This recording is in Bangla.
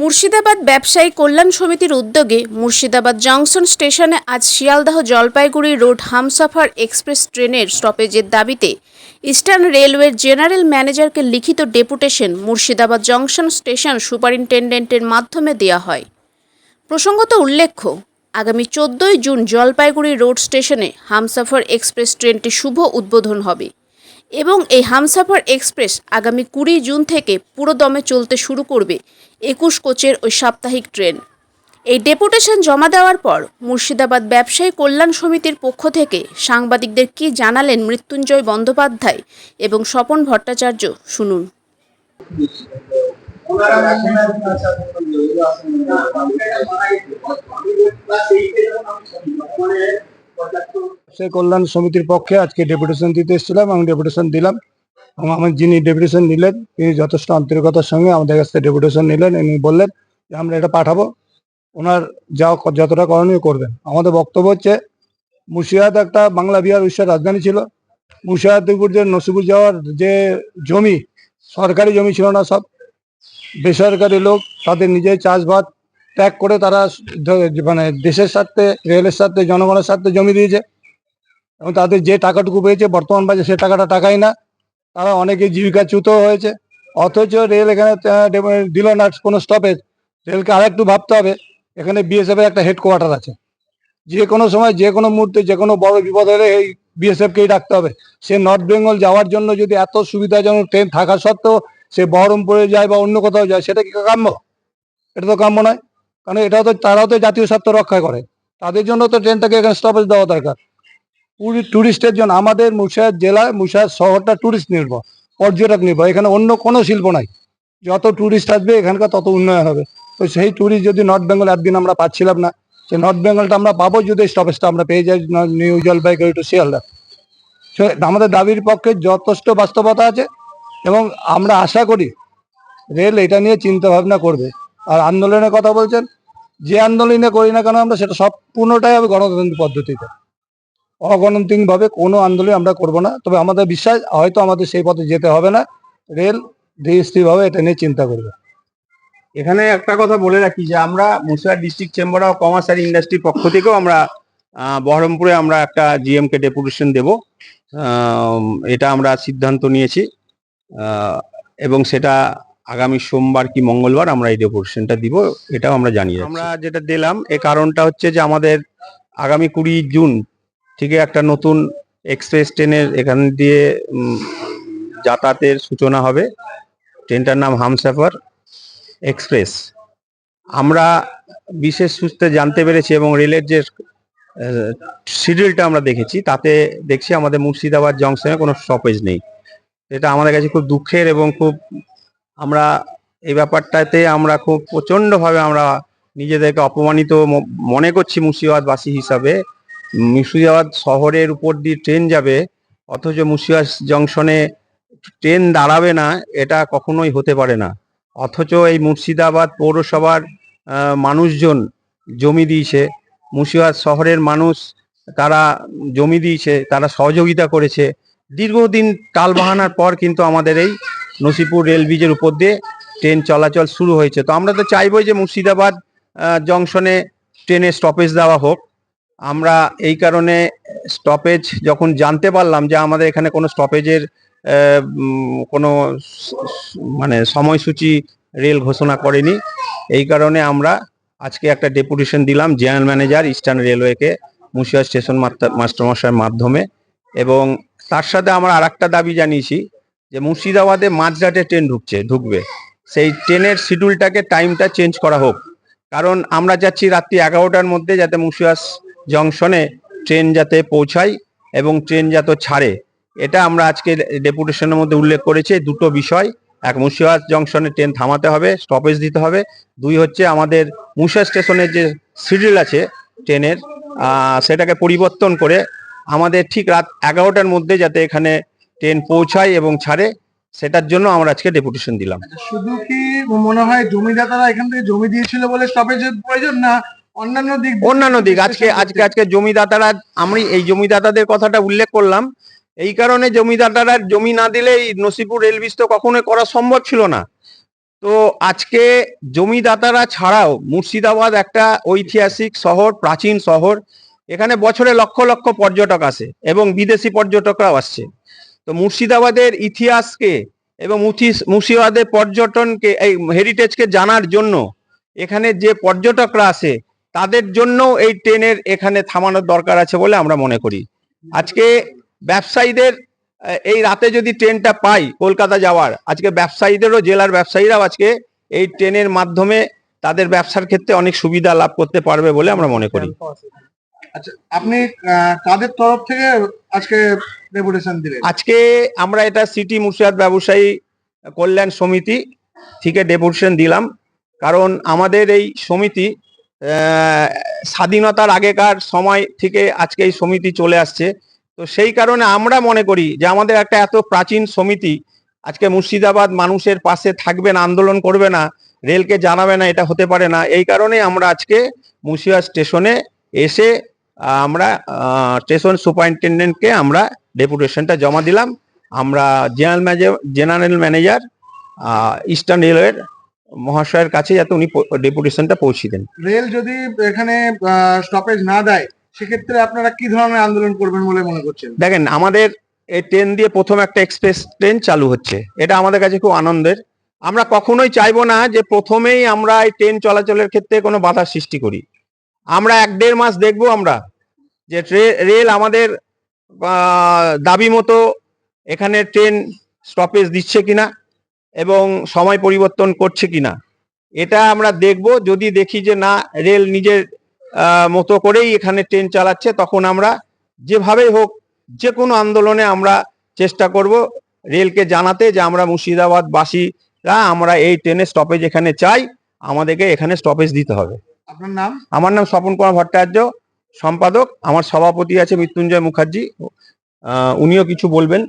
মুর্শিদাবাদ ব্যবসায়ী কল্যাণ সমিতির উদ্যোগে মুর্শিদাবাদ জংশন স্টেশনে আজ শিয়ালদাহ জলপাইগুড়ি রোড হামসাফার এক্সপ্রেস ট্রেনের স্টপেজের দাবিতে ইস্টার্ন রেলওয়ের জেনারেল ম্যানেজারকে লিখিত ডেপুটেশন মুর্শিদাবাদ জংশন স্টেশন সুপারিনটেন্ডেন্টের মাধ্যমে দেওয়া হয়। প্রসঙ্গত উল্লেখ্য, আগামী চোদ্দোই জুন জলপাইগুড়ি রোড স্টেশনে হামসাফার এক্সপ্রেস ট্রেনটি শুভ উদ্বোধন হবে। এবং এই হামসাফার এক্সপ্রেস আগামী কুড়ি জুন থেকে পুরোদমে চলতে শুরু করবে একুশ কোচের ওই সাপ্তাহিক ট্রেন। এই ডেপুটেশন জমা দেওয়ার পর মুর্শিদাবাদ ব্যবসায়ী কল্যাণ সমিতির পক্ষ থেকে সাংবাদিকদের কি জানালেন মৃত্যুঞ্জয় বন্দ্যোপাধ্যায় এবং স্বপন ভট্টাচার্য শুনুন। সে কল্যাণ সমিতির পক্ষে আজকে ডেপুটেশন দিতে এসেছিলাম এবং ডেপুটেশন দিলাম এবং আমার যিনি ডেপুটেশন নিলেন, তিনি যথেষ্ট আন্তরিকতার সঙ্গে আমাদের কাছ থেকে ডেপুটেশন নিলেন, উনি বললেন যে আমরা এটা পাঠাবো, ওনার যা যতটা করণীয় করবেন। আমাদের বক্তব্য হচ্ছে, মুর্শিদাবাদ একটা বাংলা বিহার উড়িষ্যার রাজধানী ছিল। মুর্শিদাবাদপুর যে নসিপুর যাওয়ার যে জমি, সরকারি জমি ছিল না সব, বেসরকারি লোক তাদের নিজের চাষবাদ ত্যাগ করে তারা মানে দেশের স্বার্থে, রেলের স্বার্থে, জনগণের স্বার্থে জমি দিয়েছে। এবং তাদের যে টাকাটুকু পেয়েছে, বর্তমান বাজে সে টাকাটা টাকাই না। তারা অনেকে জীবিকাচ্যুত হয়েছে। অথচ রেল এখানে দিল না কোনো স্টপেজ রেলকে আরেকটু ভাবতে হবে। এখানে বিএসএফ এর একটা হেডকোয়ার্টার আছে। যে কোনো সময়, যে কোনো মুহূর্তে, যে কোনো বড় বিপদ হলে এই বিএসএফ কেই ডাকতে হবে। সে নর্থ বেঙ্গল যাওয়ার জন্য যদি এত সুবিধাজনক ট্রেন থাকা সত্ত্বেও সে বহরমপুরে যায় বা অন্য কোথাও যায়, সেটা কি কাম্য? এটা তো কাম্য নয়। কারণ এটাও তো, তারাও তো জাতীয় স্বার্থ রক্ষা করে। তাদের জন্য তো ট্রেনটাকে এখানে স্টপেজ দেওয়া দরকার। পুরী টুরিস্টের জন্য আমাদের মুর্শিদাবাদ জেলায়, মুর্শিদাবাদ শহরটা টুরিস্ট নির্ভর, পর্যটক নির্ভর। এখানে অন্য কোনো শিল্প নাই। যত টুরিস্ট আসবে, এখানকার তত উন্নয়ন হবে। তো সেই টুরিস্ট যদি নর্থ বেঙ্গল একদিন আমরা পাচ্ছিলাম না, সেই নর্থ বেঙ্গলটা আমরা পাবো যদি স্টপেজটা আমরা পেয়ে যাই নিউ জলপাইগুড়ি টু শিয়ালদা। আমাদের দাবির পক্ষে যথেষ্ট বাস্তবতা আছে এবং আমরা আশা করি রেল এটা নিয়ে চিন্তা ভাবনা করবে। আর আন্দোলনের কথা বলছেন, যে আন্দোলনে করি না কেন আমরা, সেটা সম্পূর্ণটাই হবে গণতান্ত্রিক পদ্ধতিতে। অগণতান্ত্রিক ভাবে কোনো আন্দোলন আমরা করব না, তবে আমাদের বিশ্বাস, হয়তো আমাদের সেই পথে যেতে হবে না। রেল ধীরস্থির ভাবে এটা নিয়ে চিন্তা করবে। এখানে একটা কথা বলে রাখি, যে আমরা Murshidabad district chamber of commerce and ইন্ডাস্ট্রির পক্ষ থেকেও আমরা বহরমপুরে আমরা একটা জিএম কে ডেপুটেশন দেব। এটা আমরা সিদ্ধান্ত নিয়েছি এবং সেটা আগামী সোমবার কি মঙ্গলবার আমরা এই ডেপুটেশনটা দিব, এটাও আমরা জানিয়ে আমরা যেটা দিলাম, এ কারণটা হচ্ছে যে আমাদের আগামী কুড়ি জুন থেকে একটা নতুন এক্সপ্রেস ট্রেনের এখান দিয়ে যাতায়াতের সূচনা হবে। ট্রেনটার নাম হামসাফার এক্সপ্রেস আমরা বিশেষ সূত্রে জানতে পেরেছি এবং রেলের যে শিডিউলটা আমরা দেখেছি, তাতে দেখছি আমাদের মুর্শিদাবাদ জংশনে কোনো স্টপেজ নেই। এটা আমাদের কাছে খুব দুঃখের এবং খুব আমরা এই ব্যাপারটাতে আমরা খুব প্রচণ্ডভাবে আমরা নিজেদেরকে অপমানিত মনে করছি মুর্শিদাবাদবাসী হিসাবে। মুর্শিদাবাদ শহরের উপর দিয়ে ট্রেন যাবে, অথচ মুর্শিদাবাদ জংশনে ট্রেন দাঁড়াবে না, এটা কখনোই হতে পারে না। অথচ এই মুর্শিদাবাদ পৌরসভার মানুষজন জমি দিয়েছে। মুর্শিদাবাদ শহরের মানুষ তারা জমি দিয়েছে, তারা সহযোগিতা করেছে। দীর্ঘদিন টাল বাহানার পর কিন্তু আমাদের এই নসিপুর রেল ব্রিজের উপর দিয়ে ট্রেন চলাচল শুরু হয়েছে। তো আমরা তো চাইবই যে মুর্শিদাবাদ জংশনে ট্রেনের স্টপেজ দেওয়া হোক। আমরা এই কারণে স্টপেজ যখন জানতে পারলাম যে আমাদের এখানে কোনো স্টপেজের কোনো মানে সময়সূচি রেল ঘোষণা করেনি। এই কারণে আমরা আজকে একটা ডেপুটেশন দিলাম জেনারেল ম্যানেজার, ইস্টার্ন রেলওয়েকে মুর্শিদাবাদ স্টেশন মাস্টারমশাইয়ের মাধ্যমে এবং তার সাথে আমরা আর একটা দাবি জানিয়েছি যে মুর্শিদাবাদে মাঝরাটে ট্রেন ঢুকছে, ঢুকবে। সেই ট্রেনের শিডিউলটাকে টাইমটা চেঞ্জ করা হোক। কারণ আমরা যাচ্ছি রাত্রি এগারোটার মধ্যে যাতে মুর্শিদাবাদ জংশনে ট্রেন যাতে পৌঁছায় এবং ট্রেন যাতে ছাড়ে। এটা আমরা আজকে ডেপুটেশনের মধ্যে উল্লেখ করেছি। দুটো বিষয়। এক মুর্শিদাবাদ জংশনে ট্রেন থামাতে হবে স্টপেজ দিতে হবে। দুই, হচ্ছে আমাদের মুর্শিদা স্টেশনের যে শিডিউল আছে ট্রেনের সেটাকে পরিবর্তন করে আমাদের ঠিক রাত এগারোটার মধ্যে যাতে এখানে ট্রেন পৌঁছায় এবং ছাড়ে সেটার জন্য আমরা আজকে ডেপুটেশন দিলাম। শুধু কি মনে হয় জমিদাতারা এখান থেকে জমি দিয়েছিল বলে স্টপেজের প্রয়োজন না অন্যান্য দিক অন্যান্য দিক আজকে আজকে আজকে জমিদাতারা আমি এই জমিদাতাদের কথাটা উল্লেখ করলাম। এই কারণে জমিদাতারা জমি না দিলে এই নসিপুর রেল তো কখনোই করা সম্ভব ছিল না। তো আজকে জমিদাতারা ছাড়াও মুর্শিদাবাদ একটা ঐতিহাসিক শহর প্রাচীন শহর এখানে বছরে লক্ষ লক্ষ পর্যটক আসে এবং বিদেশি পর্যটকরাও আসছে। তো মুর্শিদাবাদের ইতিহাসকে এবং মুর্শিদাবাদের পর্যটনকে, এই হেরিটেজকে জানার জন্য এখানে যে পর্যটকরা আসে, তাদের জন্য এই ট্রেনের এখানে থামানোর দরকার আছে বলে আমরা মনে করি। আজকে ব্যবসায়ীদের এই রাতে যদি ট্রেনটা পাই কলকাতা যাওয়ার, আজকে ব্যবসায়ীদেরও, জেলার ব্যবসায়ীরাও আজকে এই ট্রেনের মাধ্যমে তাদের ব্যবসার ক্ষেত্রে অনেক সুবিধা লাভ করতে পারবে বলে আমরা মনে করি। আচ্ছা আপনি কাদের তরফ থেকে আজকে ডেপুটেশন দিলেন? আজকে আমরা এটা সিটি মুর্শিদাবাদ ব্যবসায়ী কল্যাণ সমিতি থেকে ডেপুটেশন দিলাম। কারণ আমাদের এই সমিতি স্বাধীনতার আগেকার সময় থেকে আজকে এই সমিতি চলে আসছে। তো সেই কারণে আমরা মনে করি যে আমাদের একটা এত প্রাচীন সমিতি আজকে মুর্শিদাবাদ মানুষের পাশে থাকবে না, আন্দোলন করবে না, রেলকে জানাবে না, এটা হতে পারে না। এই কারণে আমরা আজকে মুর্শিদাবাদ স্টেশনে এসে আমরা স্টেশন সুপারিনটেন্ডেন্টকে আমরা ডেপুটেশনটা জমা দিলাম। আমরা general manager general manager eastern রেলওয়ের মহাশয়ের কাছে যাতে উনি ডেপুটেশনটা পৌঁছে দেন। রেল যদি এখানে স্টপেজ না দেয় সেক্ষেত্রে আপনারা কি ধরনের আন্দোলন করবেন বলে মনে করছেন? দেখেন আমাদের এই ট্রেন দিয়ে প্রথম একটা এক্সপ্রেস ট্রেন চালু হচ্ছে। এটা আমাদের কাছে খুব আনন্দের। আমরা কখনোই চাইব না যে প্রথমেই আমরা এই ট্রেন চলাচলের ক্ষেত্রে কোনো বাধা সৃষ্টি করি। আমরা এক দেড় মাস দেখব আমরা যে রেল আমাদের দাবি মতো এখানে ট্রেন স্টপেজ দিচ্ছে কিনা এবং সময় পরিবর্তন করছে কিনা। এটা আমরা দেখব, যদি দেখি যে না, রেল নিজের মতো করেই এখানে ট্রেন চালাচ্ছে, তখন আমরা যেভাবেই হোক যে কোনো আন্দোলনে আমরা চেষ্টা করব রেলকে জানাতে যে আমরা মুর্শিদাবাদবাসীরা আমরা এই ট্রেনের স্টপেজ এখানে চাই, আমাদেরকে এখানে স্টপেজ দিতে হবে। আপনার নাম? আমার নাম স্বপন কুমার ভট্টাচার্য, সম্পাদক। আমার সভাপতি আছে মৃত্যুঞ্জয় মুখার্জি। উনিও কিছু বলবেন।